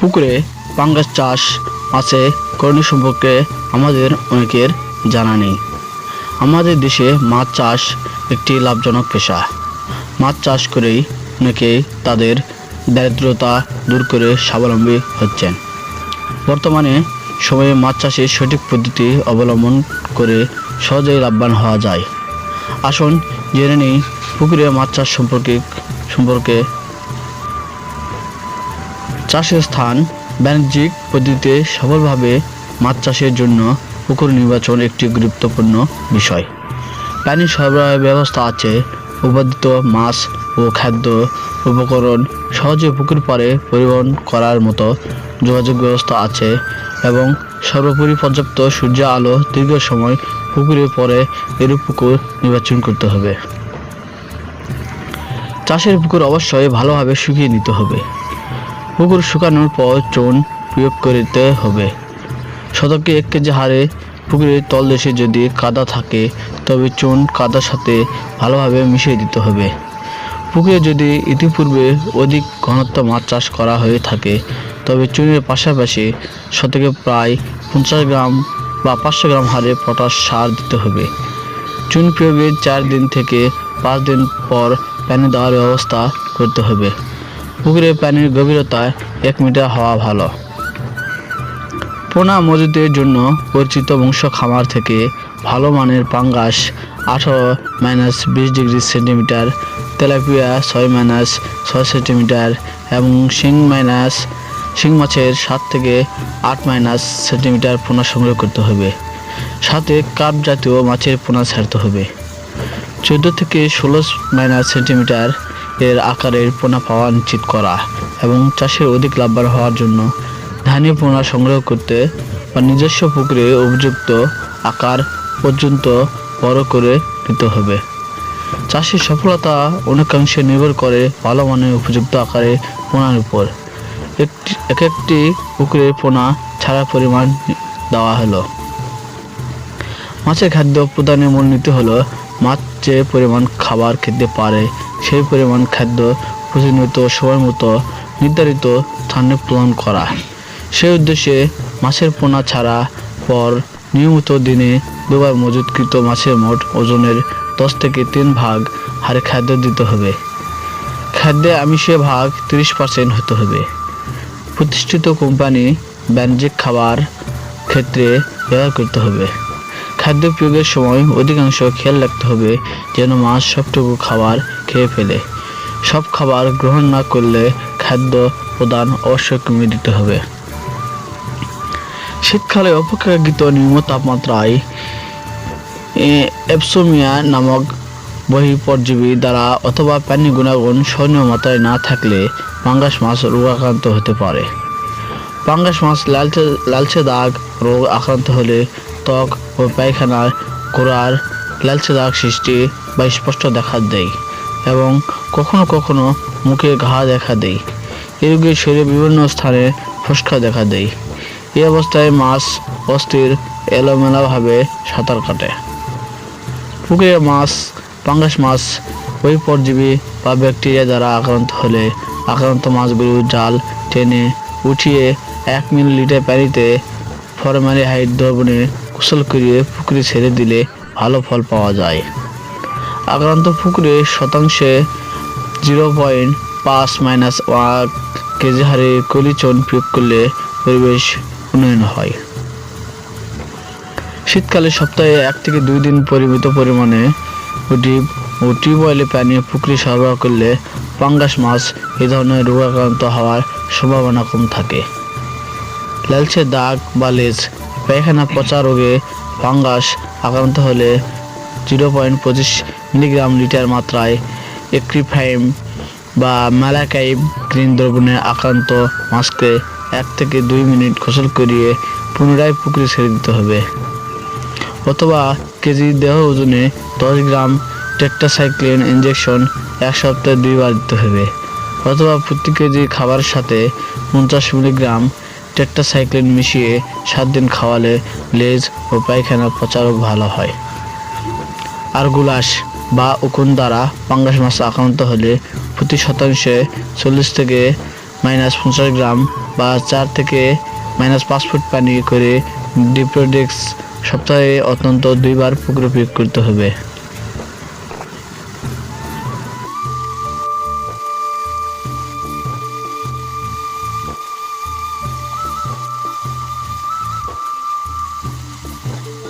পুকুরে পাঙ্গাস চাষ আছে করণীয় সম্পর্কে আমাদের অনেকের জানা নেই। আমাদের দেশে মাছ চাষ একটি লাভজনক পেশা। মাছ চাষ করেই অনেকেই তাদের দারিদ্রতা দূর করে স্বাবলম্বী হচ্ছেন। বর্তমানে সময়ে মাছ চাষের সঠিক পদ্ধতি অবলম্বন করে সহজেই লাভবান হওয়া যায়। আসুন জেনে নিই পুকুরে মাছ চাষ সম্পর্কে সম্পর্কে চাষের স্থান বাণিজ্যিক পদ্ধতিতে সফলভাবে মাছ চাষের জন্য পুকুর নির্বাচন একটি গুরুত্বপূর্ণ বিষয়। পানি সরবরাহ ব্যবস্থা আছে। উৎপাদিত মাছ ও খাদ্য উপকরণ সহজে পুকুর পাড়ে পরিবহন করার মতো যোগাযোগ ব্যবস্থা আছে এবং সর্বোপরি পর্যাপ্ত সূর্য আলো দীর্ঘ সময় পুকুরে পরে এরূপ পুকুর নির্বাচন করতে হবে। চাষের পুকুর অবশ্যই ভালোভাবে শুকিয়ে নিতে হবে। পুকুর শুকানোর পর চুন প্রয়োগ করতে হবে। শতকে এক কেজি হারে পুকুরের তলদেশে যদি কাদা থাকে, তবে চুন কাদার সাথে ভালোভাবে মিশিয়ে দিতে হবে। পুকুরে যদি ইতিপূর্বে অধিক ঘনত্ব মাছ চাষ করা হয়ে থাকে, তবে চুনের পাশাপাশি শতকে প্রায় পঞ্চাশ গ্রাম বা পাঁচশো গ্রাম হারে পটাশ সার দিতে হবে। চুন প্রয়োগের চার দিন থেকে পাঁচ দিন পর প্যানে দেওয়ার ব্যবস্থা করতে হবে। পুকুরে পানির গভীরতায় এক মিটার হওয়া ভালো। পোনা মজুদের জন্য পরিচিত বংশ খামার থেকে ভালো মানের পাঙ্গাস আঠারো মাইনাস বিশ ডিগ্রি সেন্টিমিটার, তেলাপিয়া ছয় মাইনাস ছয় সেন্টিমিটার এবং শিং মাইনাস, শিং মাছের সাত থেকে আট মাইনাস সেন্টিমিটার পোনা সংগ্রহ করতে হবে। সাথে কাপ জাতীয় মাছের পোনা ছাড়তে হবে। চোদ্দ থেকে ষোলো মাইনাস সেন্টিমিটার এর আকারের পোনা পাওয়া নিশ্চিত করা এবং চাষের অধিক লাভবান হওয়ার জন্য ধানীয় পোনা সংগ্রহ করতে বা নিজস্ব পুকুরে উপযুক্ত আকার পর্যন্ত বড় করে নিতে হবে। চাষের সফলতা অনেকাংশে নির্ভর করে ভালো মানের উপযুক্ত আকারে পোনার উপর। একটি এক একটি পুকুরের পোনা ছাড়া পরিমাণ দেওয়া হলো। মাছের খাদ্য প্রদানের মূল নীতি হলো মাছ যে পরিমাণ খাবার খেতে পারে, সেই পরিমাণ খাদ্য প্রতিনিয়ত সময় মতো নির্ধারিত স্থানে প্রদান করা। সেই উদ্দেশ্যে মাছের পোনা ছাড়া পর নিয়মিত দিনে দুবার মজুতকৃত মাছের মোট ওজনের দশ থেকে তিন ভাগ হারে খাদ্য দিতে হবে। খাদ্যে আমিষের ভাগ তিরিশ পার্সেন্ট হতে হবে। প্রতিষ্ঠিত কোম্পানি বাণিজ্যিক খাবার ক্ষেত্রে ব্যবহার করতে হবে। খাদ্য প্রয়োগের সময় অধিকাংশ খেয়াল রাখতে হবে যেন মাছ সবটুকু খাবার খেয়ে ফেলে। সব খাবার গ্রহণ না করলে খাদ্য প্রদান অবশ্যই কমিয়ে দিতে হবে। শীতকালে অপেক্ষাকৃত নিম্ন তাপমাত্রায় এপসোমিয়া নামক বহিঃপরজীবী দ্বারা অথবা পানি গুণাগুণ সহনীয় মাত্রায় না থাকলে পাঙ্গাস মাছ রোগাক্রান্ত হতে পারে। পাঙ্গাস মাছ লালচে লালচে দাগ রোগ আক্রান্ত হলে ত্বক ও পায়খানার গোড়ার লালচে দাগ সৃষ্টি বা স্পষ্ট দেখা দেয় এবং কখনো কখনো মুখে ঘা দেখা দেয়। এই রোগের শরীরে বিভিন্ন স্থানে ফসকা দেখা দেয়। এই অবস্থায় মাছ অস্থির, এলোমেলাভাবে সাঁতার কাটে। পুকুরে মাছ, পাঙ্গাস মাছ ওই পরজীবী বা ব্যাকটেরিয়া দ্বারা আক্রান্ত হলে আক্রান্ত মাছগুলো জাল টেনে উঠিয়ে এক মিলি মিলিলিটার পানিতে ফরমালিহাইড দ্রবণে গোসল করিয়ে পুকুরে ছেড়ে দিলে ভালো ফল পাওয়া যায়। আক্রান্ত পুকুরে শতাংশে জিরো পয়েন্ট পাঁচ মাইনাস ওয়ান কেজি হারে কলিচন প্রয়োগ করলে পরিবেশ উন্নয়ন হয়। শীতকালে সপ্তাহে এক থেকে দুই দিন পরিমিত পরিমাণে ডিপ ও টিউবওয়েলে পানীয় পুকুরে সরবরাহ করলে পাঙ্গাস মাছ এ ধরনের রোগাক্রান্ত হওয়ার সম্ভাবনা কম থাকে। লালচে দাগ বা লেজ পায়খানা, পচা রোগে, ফাঙ্গাস আক্রান্ত হলে জিরো পয়েন্ট পঁচিশ মিলিগ্রাম লিটার মাত্রায় এক্রিফাইম বা ম্যালাকাইব গ্রিন দ্রবণে আক্রান্ত মাছকে এক থেকে দুই মিনিট গোসল করিয়ে পুনরায় পুকুরে ছেড়ে দিতে হবে। অথবা কেজি দেহ ওজনে দশ গ্রাম টেট্রাসাইক্লিন ইঞ্জেকশন এক সপ্তাহে দুইবার দিতে হবে। অথবা প্রতি কেজি খাবারের সাথে পঞ্চাশ মিলিগ্রাম টেট্রাসাইক্লিন মিশিয়ে সাত দিন খাওয়ালে লেজ ও পায়খানা প্রচারক ভালো হয়। আর গুলাস বা উকুন দ্বারা পাঙ্গাস মাছ আক্রান্ত হলে প্রতি শতাংশে চল্লিশ থেকে মাইনাস পঞ্চাশ গ্রাম বা চার থেকে মাইনাস পাঁচ ফুট পানি করে ডিপ্রোডেক্স সপ্তাহে অত্যন্ত দুইবার পুকুরে প্রয়োগ করতে হবে।